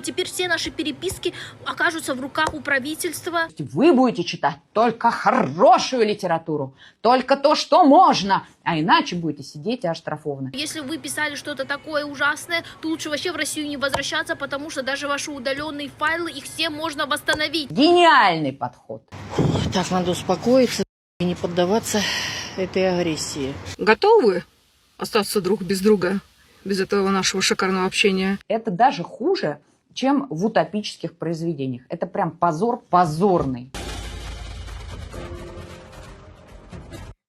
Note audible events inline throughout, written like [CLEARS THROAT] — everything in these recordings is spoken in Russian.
и теперь все наши переписки окажутся в руках у правительства. Вы будете читать только хорошую литературу, только то, что можно, а иначе будете сидеть и оштрафованы. Если вы писали что-то такое ужасное, то лучше вообще в Россию не возвращаться, потому что даже ваши удаленные файлы, их все можно восстановить. Гениальный подход. Так, надо успокоиться и не поддаваться этой агрессии. Готовы остаться друг без друга, без этого нашего шикарного общения? Это даже хуже, чем в утопических произведениях. Это прям позор позорный.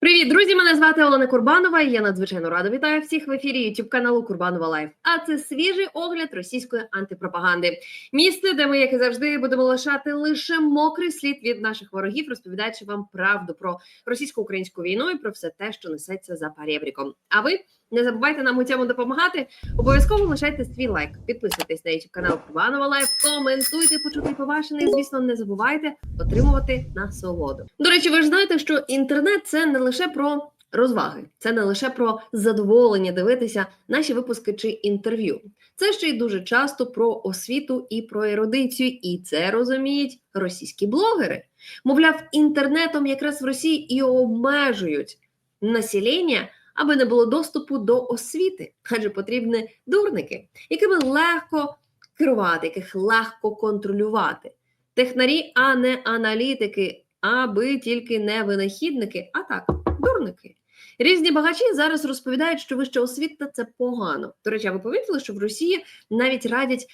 Привіт, друзі! Мене звати Олена Курбанова. і Я надзвичайно рада вітаю всіх в ефірі youtube каналу Курбанова Лайф. А це свіжий огляд російської антипропаганди. Місце, де ми, як і завжди, будемо лишати лише мокрий слід від наших ворогів, розповідаючи вам правду про російсько-українську війну і про все те, що несеться за парєбріком. А ви не забувайте нам у цьому допомагати. Обов'язково лишайте свій лайк, підписуйтесь на youtube канал Курбанова Лайф, коментуйте, почути побачене. Звісно, не забувайте отримувати насолоду. До речі, ви ж знаєте, що інтернет це не лише про розваги, це не лише про задоволення дивитися наші випуски чи інтерв'ю. Це ще й дуже часто про освіту і про ерудицію, і це розуміють російські блогери. Мовляв, інтернетом якраз в Росії і обмежують населення, аби не було доступу до освіти, адже потрібні дурники, якими легко керувати, яких легко контролювати. Технарі, а не аналітики, аби тільки не винахідники, а так, дурники. Різні багачі зараз розповідають, що вища освіта це погано. До речі, ви помітили, що в Росії навіть радять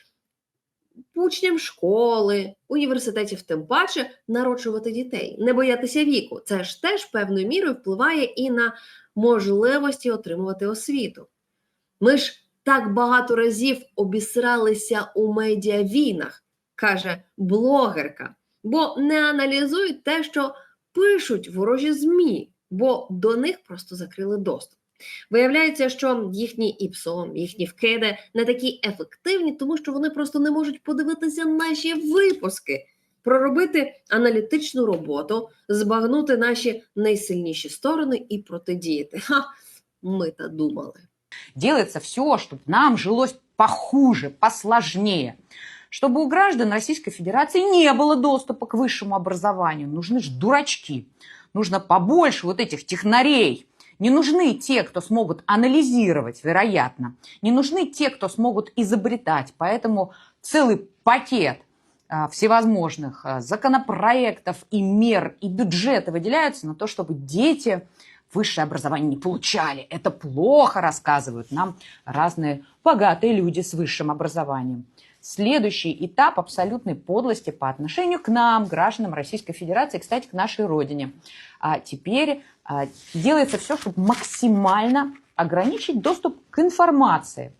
учням школи, університетів, тим паче народжувати дітей, не боятися віку. Це ж теж певною мірою впливає і на можливості отримувати освіту. Ми ж так багато разів обісралися у медіавійнах, каже блогерка, бо не аналізують те, що пишуть ворожі ЗМІ, бо до них просто закрили доступ. Виявляється, що їхні ІПСО, їхні вкиди не такі ефективні, тому що вони просто не можуть подивитися наші випуски, проробити аналітичну роботу, збагнути наші найсильніші сторони і протидіяти. Ха, ми та думали. Делается все, чтобы нам жилось похуже, посложнее. Чтобы у граждан Российской Федерации не было доступа к высшему образованию. Нужны же дурачки. Нужно побольше вот этих технарей. не нужны те, кто смогут анализировать, вероятно. Не нужны те, кто смогут изобретать. Поэтому целый пакет а, всевозможных а, законопроектов и мер, и бюджеты выделяются на то, чтобы дети высшее образование не получали. Это плохо, рассказывают нам разные богатые люди с высшим образованием. Следующий этап абсолютной подлости по отношению к нам, гражданам Российской Федерации, кстати, к нашей родине. А теперь а, делается все, чтобы максимально ограничить доступ к информации.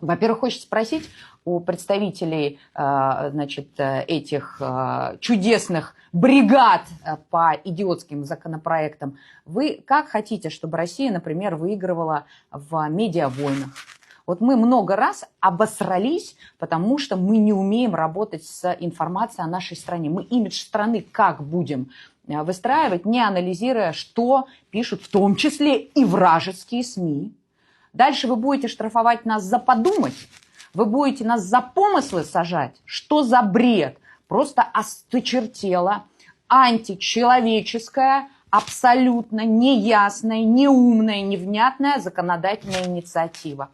Во-первых, хочется спросить у представителей а, значит, этих а, чудесных бригад а, по идиотским законопроектам. Вы как хотите, чтобы Россия, например, выигрывала в медиавойнах? Вот мы много раз обосрались, потому что мы не умеем работать с информацией о нашей стране. Мы имидж страны как будем а, выстраивать, не анализируя, что пишут в том числе и вражеские СМИ. Дальше вы будете штрафовать нас за подумать, вы будете нас за помыслы сажать. Что за бред? Просто осточертело, античеловеческая, абсолютно неясная, неумная, невнятная законодательная инициатива.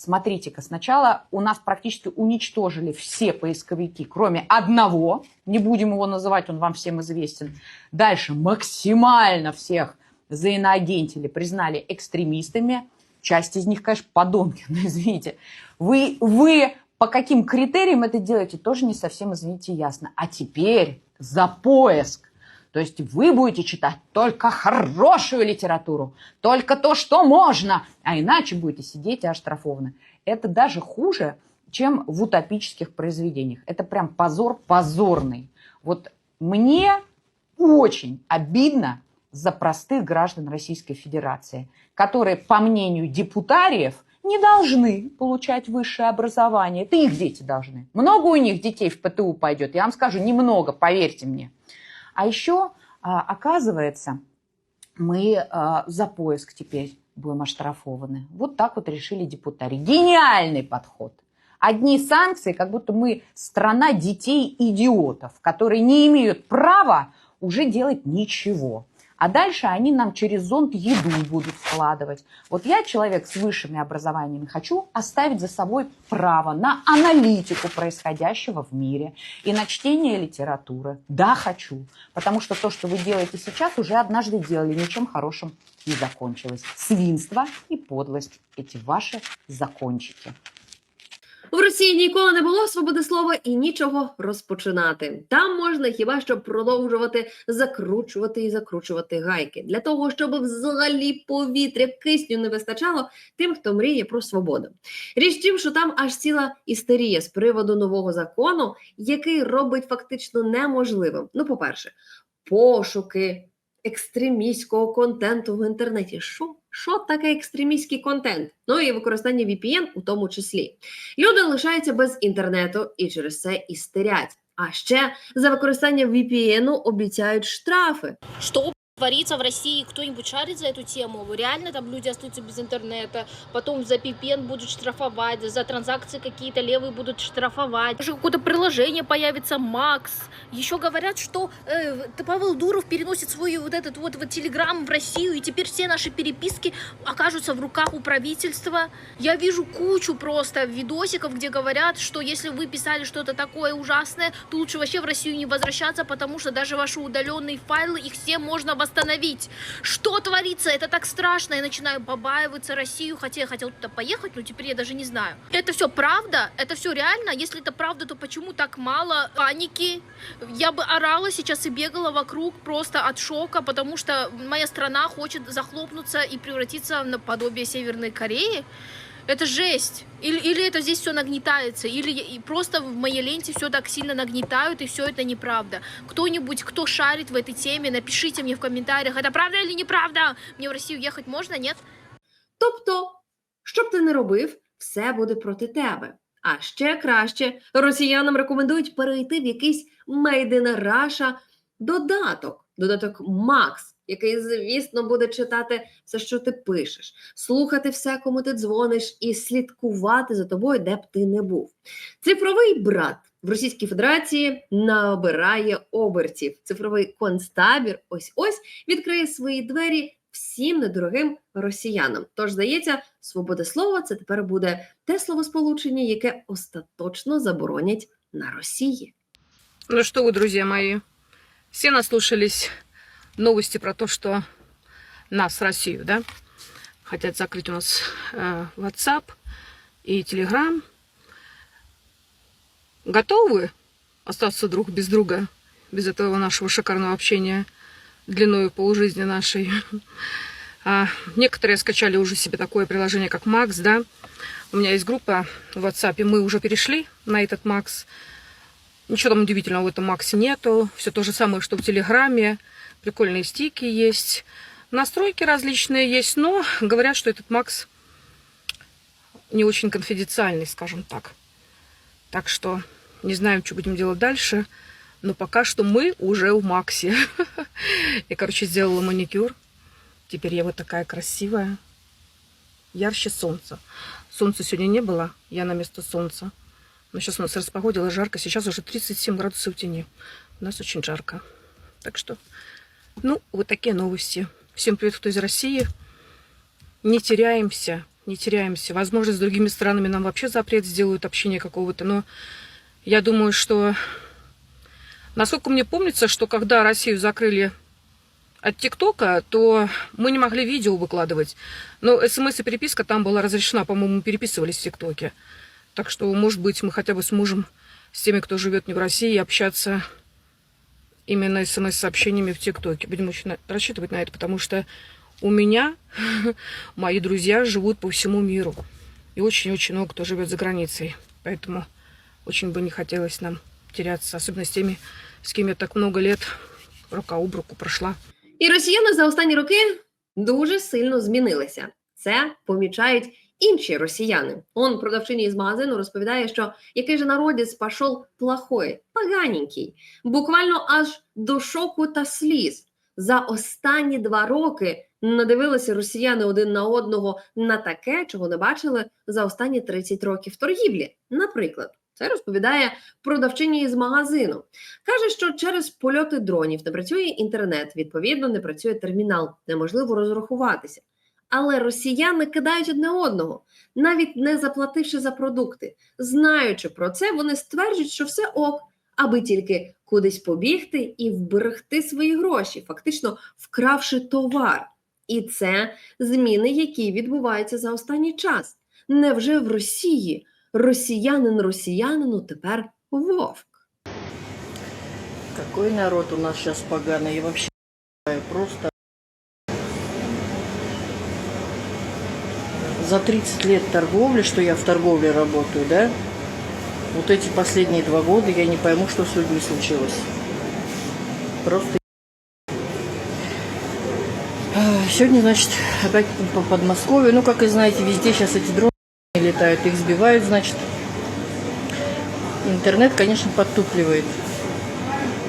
Смотрите-ка, сначала у нас практически уничтожили все поисковики, кроме одного. Не будем его называть, он вам всем известен. Дальше максимально всех заиноагентили, признали экстремистами. Часть из них, конечно, подонки, [LAUGHS] но извините. Вы, вы по каким критериям это делаете, тоже не совсем, извините, ясно. А теперь за поиск. То есть вы будете читать только хорошую литературу, только то, что можно, а иначе будете сидеть и оштрафованы. Это даже хуже, чем в утопических произведениях. Это прям позор позорный. Вот мне очень обидно за простых граждан Российской Федерации, которые, по мнению депутариев, не должны получать высшее образование. Это их дети должны. Много у них детей в ПТУ пойдет? Я вам скажу, немного, поверьте мне. А еще, а, оказывается, мы а, за поиск теперь будем оштрафованы. Вот так вот решили депутаты. Гениальный подход. Одни санкции, как будто мы страна детей-идиотов, которые не имеют права уже делать ничего. А дальше они нам через зонт еду будут складывать. Вот я, человек с высшими образованиями, хочу оставить за собой право на аналитику происходящего в мире и на чтение литературы. Да, хочу. Потому что то, что вы делаете сейчас, уже однажды делали, ничем хорошим не закончилось. Свинство и подлость – эти ваши закончики. В Росії ніколи не було свободи слова і нічого розпочинати. Там можна хіба що продовжувати закручувати і закручувати гайки для того, щоб взагалі повітря кисню не вистачало тим, хто мріє про свободу. Річ тім, що там аж ціла істерія з приводу нового закону, який робить фактично неможливим. Ну, по-перше, пошуки екстремістського контенту в інтернеті. Що? Що таке екстремістський контент? Ну і використання VPN у тому числі. Люди лишаються без інтернету і через це істерять. А ще за використання VPN обіцяють штрафи. Что творится в России? Кто-нибудь шарит за эту тему? Реально там люди остаются без интернета, потом за VPN будут штрафовать, за транзакции какие-то левые будут штрафовать. Уже какое-то приложение появится, Макс. Еще говорят, что э, Павел Дуров переносит свой вот этот вот, вот телеграм в Россию, и теперь все наши переписки окажутся в руках у правительства. Я вижу кучу просто видосиков, где говорят, что если вы писали что-то такое ужасное, то лучше вообще в Россию не возвращаться, потому что даже ваши удаленные файлы, их все можно восстановить. Что творится? Это так страшно. Я начинаю побаиваться Россию, хотя я хотел туда поехать, но теперь я даже не знаю. Это все правда? Это все реально? Если это правда, то почему так мало паники? Я бы орала сейчас и бегала вокруг просто от шока, потому что моя страна хочет захлопнуться и превратиться в наподобие Северной Кореи. Это жесть. Или, или это здесь все нагнетается, или я- и просто в моей ленте все так сильно нагнетают, и все это неправда. Кто-нибудь, кто шарит в этой теме, напишите мне в комментариях, это правда или неправда? Мне в Россию ехать можно, нет? Тобто, що б ти не робив, все буде проти тебе. А ще краще росіянам рекомендують перейти в якийсь Made in Russia додаток, додаток Макс, який, звісно, буде читати все, що ти пишеш, слухати все, кому ти дзвониш, і слідкувати за тобою, де б ти не був. Цифровий брат в Російській Федерації набирає обертів. Цифровий концтабір ось ось відкриє свої двері всім недорогим росіянам. Тож, здається, свобода слова це тепер буде те словосполучення, яке остаточно заборонять на Росії. Ну что вы, друзья мои, все наслушались новости про то, что нас, Россию, да, хотят закрыть у нас э, WhatsApp и Telegram. Готовы остаться друг без друга, без этого нашего шикарного общения длиной полжизни нашей? А, некоторые скачали уже себе такое приложение, как Max, да. У меня есть группа в WhatsApp, мы уже перешли на этот Max. Ничего там удивительного в этом Максе нету. Все то же самое, что в Телеграме. Прикольные стики есть. Настройки различные есть, но говорят, что этот Макс не очень конфиденциальный, скажем так. Так что не знаем, что будем делать дальше. Но пока что мы уже в Максе. [LAUGHS] Я, короче, сделала маникюр. Теперь я вот такая красивая. Ярче солнца. Солнца сегодня не было. Я на место солнца. Но сейчас у нас распогодило жарко. Сейчас уже 37 градусов в тени. У нас очень жарко. Так что, ну, вот такие новости. Всем привет, кто из России. Не теряемся, не теряемся. Возможно, с другими странами нам вообще запрет сделают общение какого-то. Но я думаю, что... Насколько мне помнится, что когда Россию закрыли от ТикТока, то мы не могли видео выкладывать. Но смс и переписка там была разрешена. По-моему, переписывались в ТикТоке. Так что, может быть, мы хотя бы сможем с теми, кто живет не в России, общаться именно смс-сообщениями в ТикТоке. Будем очень на- рассчитывать на это, потому что у меня [LAUGHS] мои друзья живут по всему миру. И очень-очень много кто живет за границей. Поэтому очень бы не хотелось нам теряться, особенно с теми, с кем я так много лет рука об руку прошла. І росіяни за останні роки дуже сильно змінилися. Це помічають інші росіяни. Он продавчиня із магазину розповідає, що який же народець пішов плохой, поганенький, буквально аж до шоку та сліз. За останні два роки Надивилися росіяни один на одного на таке, чого не бачили за останні 30 років торгівлі. Наприклад, це розповідає продавчиня із магазину. Каже, що через польоти дронів не працює інтернет, відповідно, не працює термінал, неможливо розрахуватися. Але росіяни кидають одне одного, навіть не заплативши за продукти. Знаючи про це, вони стверджують, що все ок, аби тільки кудись побігти і вберегти свої гроші, фактично вкравши товар. І це зміни, які відбуваються за останній час. Невже в Росії росіянин росіянину тепер вовк? Какой народ у нас сейчас поганый. Я вообще просто... За 30 лет торговли, что я в торговле работаю, да, вот эти последние два года я не пойму, что с людьми случилось. Просто... А, Сегодня, значит, опять по Подмосковью. Ну, как и знаете, везде сейчас эти дроны летают, их сбивают, значит. Интернет, конечно, подтупливает.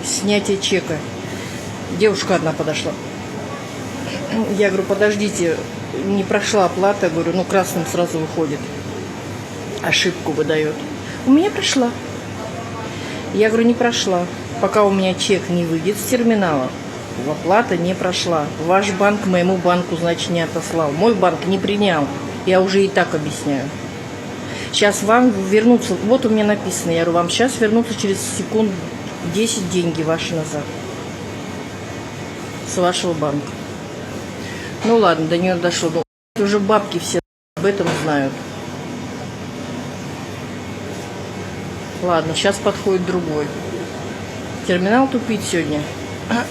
Снятие чека. Девушка одна подошла. Я говорю, подождите, не прошла оплата, говорю, ну красным сразу выходит. Ошибку выдает. У меня прошла. Я говорю, не прошла. Пока у меня чек не выйдет с терминала, оплата не прошла. Ваш банк моему банку, значит, не отослал. Мой банк не принял. Я уже и так объясняю. Сейчас вам вернутся, вот у меня написано, я говорю, вам сейчас вернутся через секунд 10 деньги ваши назад. С вашего банка. Ну ладно, до нее дошло. Ну, уже бабки все об этом знают. Ладно, сейчас подходит другой. Терминал тупит сегодня.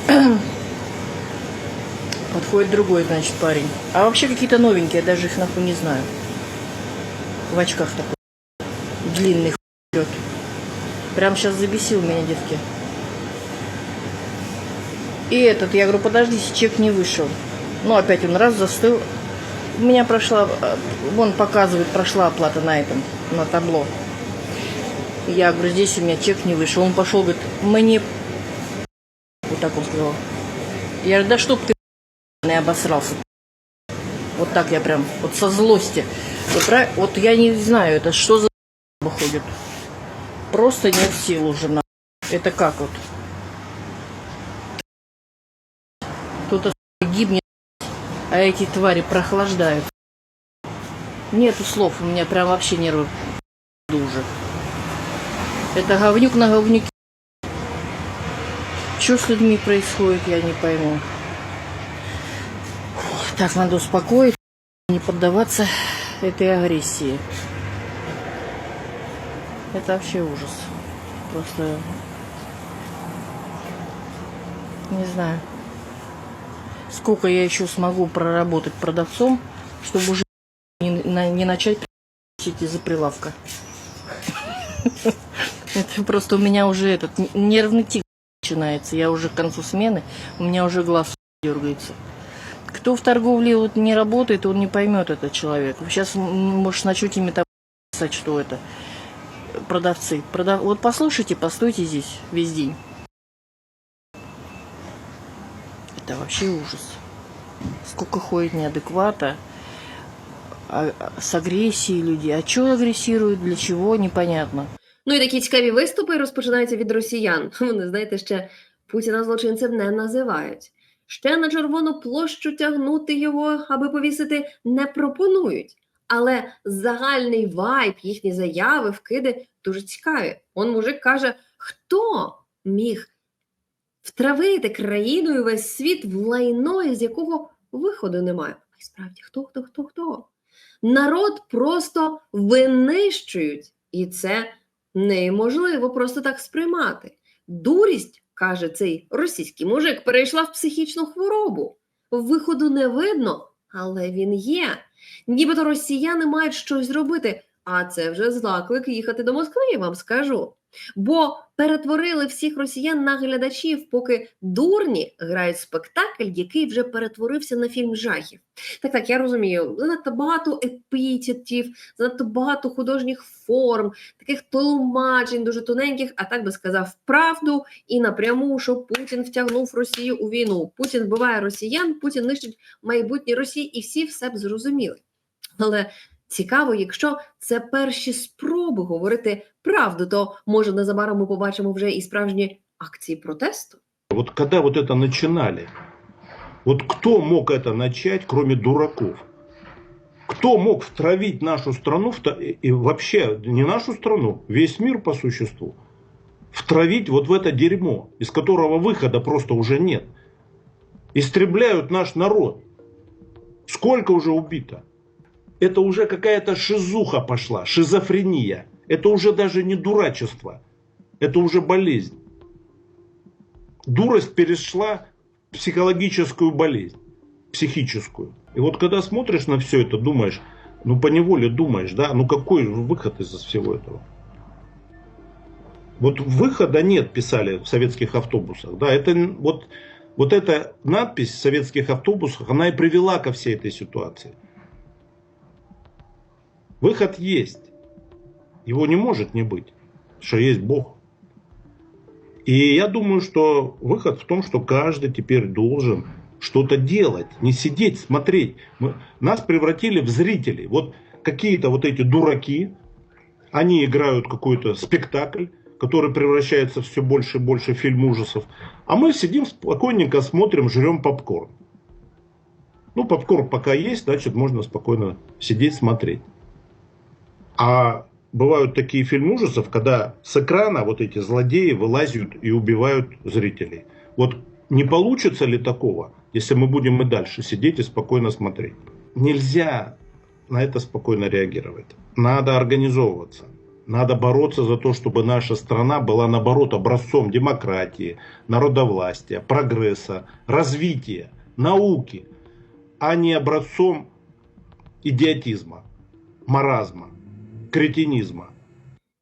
[CLEARS THROAT] Подходит другой, значит, парень. А вообще какие-то новенькие, я даже их нахуй не знаю. В очках такой. Длинный идет. Прям сейчас забесил меня, детки. И этот, я говорю, подождите, чек не вышел. Ну, опять он раз застыл. У меня прошла, э, вон показывает, прошла оплата на этом, на табло. Я говорю, здесь у меня чек не вышел. Он пошел, говорит, мне... Вот так он сказал. Я говорю, да чтоб ты и обосрался. Вот так я прям, вот со злости. Вот, вот я не знаю, это что за выходит. Просто нет сил уже на. Это как вот? Кто-то гибнет, а эти твари прохлаждают. Нету слов, у меня прям вообще нервы уже. Это говнюк на говнюке. Что с людьми происходит, я не пойму. Так, надо успокоить, не поддаваться этой агрессии. Это вообще ужас. Просто не знаю, сколько я еще смогу проработать продавцом, чтобы уже не, на- не начать эти за прилавка. [LAUGHS] Это просто у меня уже этот нервный тик начинается. Я уже к концу смены, у меня уже глаз дергается. Кто в торговле вот не работает, он не поймет этот человек. Сейчас, может, начнете ими там писать, что это продавцы. Продав... Вот послушайте, постойте здесь весь день. Это вообще ужас. Сколько ходит неадеквата, а- а- с агрессией люди. А что агрессируют, для чего, непонятно. Ну і такі цікаві виступи розпочинаються від росіян. [LAUGHS] Вони, знаєте, ще Путіна злочинцем не називають. Ще на червону площу тягнути його, аби повісити, не пропонують. Але загальний вайб, їхні заяви, вкиди дуже цікаві. Он мужик каже, хто міг втравити країну і весь світ в лайно, із якого виходу немає. А й справді, хто, хто, хто, хто? Народ просто винищують, і це неможливо просто так сприймати. Дурість, каже цей російський мужик, перейшла в психічну хворобу. Виходу не видно, але він є. Нібито росіяни мають щось зробити, А це вже заклик їхати до Москви, я вам скажу. Бо перетворили всіх росіян на глядачів, поки дурні грають спектакль, який вже перетворився на фільм жахів. Так, так, я розумію, занадто багато епітетів, занадто багато художніх форм, таких тлумачень, дуже тоненьких, а так би сказав правду і напряму, що Путін втягнув Росію у війну. Путін вбиває росіян, Путін нищить майбутнє Росії, і всі все б зрозуміли. Але цікаво, якщо це перші спроби говорити правду, то може незабаром ми побачимо вже і справжні акції протесту. Вот когда вот это начинали, вот кто мог это начать, кроме дураков? Кто мог втравить нашу страну, в то- и вообще не нашу страну, весь мир по существу, втравить вот в это дерьмо, из которого выхода просто уже нет? Истребляют наш народ. Сколько уже убито? Это уже какая-то шизуха пошла, шизофрения. Это уже даже не дурачество, это уже болезнь дурость перешла в психологическую болезнь, психическую. И вот когда смотришь на все это, думаешь, ну по неволе думаешь, да, ну какой выход из всего этого? Вот выхода нет, писали в советских автобусах. Да, это вот, вот эта надпись в советских автобусах, она и привела ко всей этой ситуации. Выход есть. Его не может не быть, что есть Бог. И я думаю, что выход в том, что каждый теперь должен что-то делать, не сидеть, смотреть. Мы- нас превратили в зрителей. Вот какие-то вот эти дураки, они играют какой-то спектакль, который превращается все больше и больше в фильм ужасов. А мы сидим спокойненько, смотрим, жрем попкорн. Ну, попкорн пока есть, значит, можно спокойно сидеть, смотреть. А бывают такие фильмы ужасов, когда с экрана вот эти злодеи вылазят и убивают зрителей. Вот не получится ли такого, если мы будем и дальше сидеть и спокойно смотреть? Нельзя на это спокойно реагировать. Надо организовываться. Надо бороться за то, чтобы наша страна была, наоборот, образцом демократии, народовластия, прогресса, развития, науки, а не образцом идиотизма, маразма, кретинизма.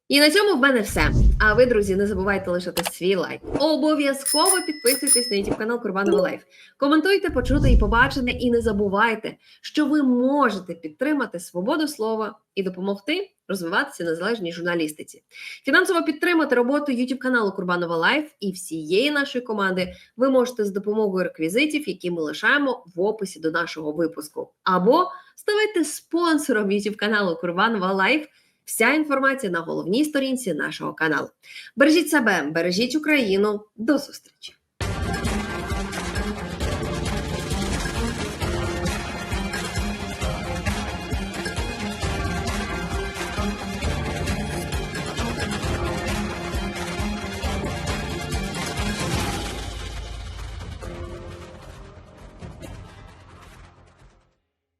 І на цьому в мене все. А ви, друзі, не забувайте лишити свій лайк. Обов'язково підписуйтесь на YouTube канал Курбанова Лайф. Коментуйте, почути і побачене, і не забувайте, що ви можете підтримати свободу слова і допомогти розвиватися незалежній журналістиці. Фінансово підтримати роботу YouTube каналу Курбанова Лайф і всієї нашої команди ви можете з допомогою реквізитів, які ми лишаємо в описі до нашого випуску, або ставайте спонсором YouTube каналу Курбанова Лайф. Вся інформація на головній сторінці нашого каналу. Бережіть себе, бережіть Україну. До зустрічі!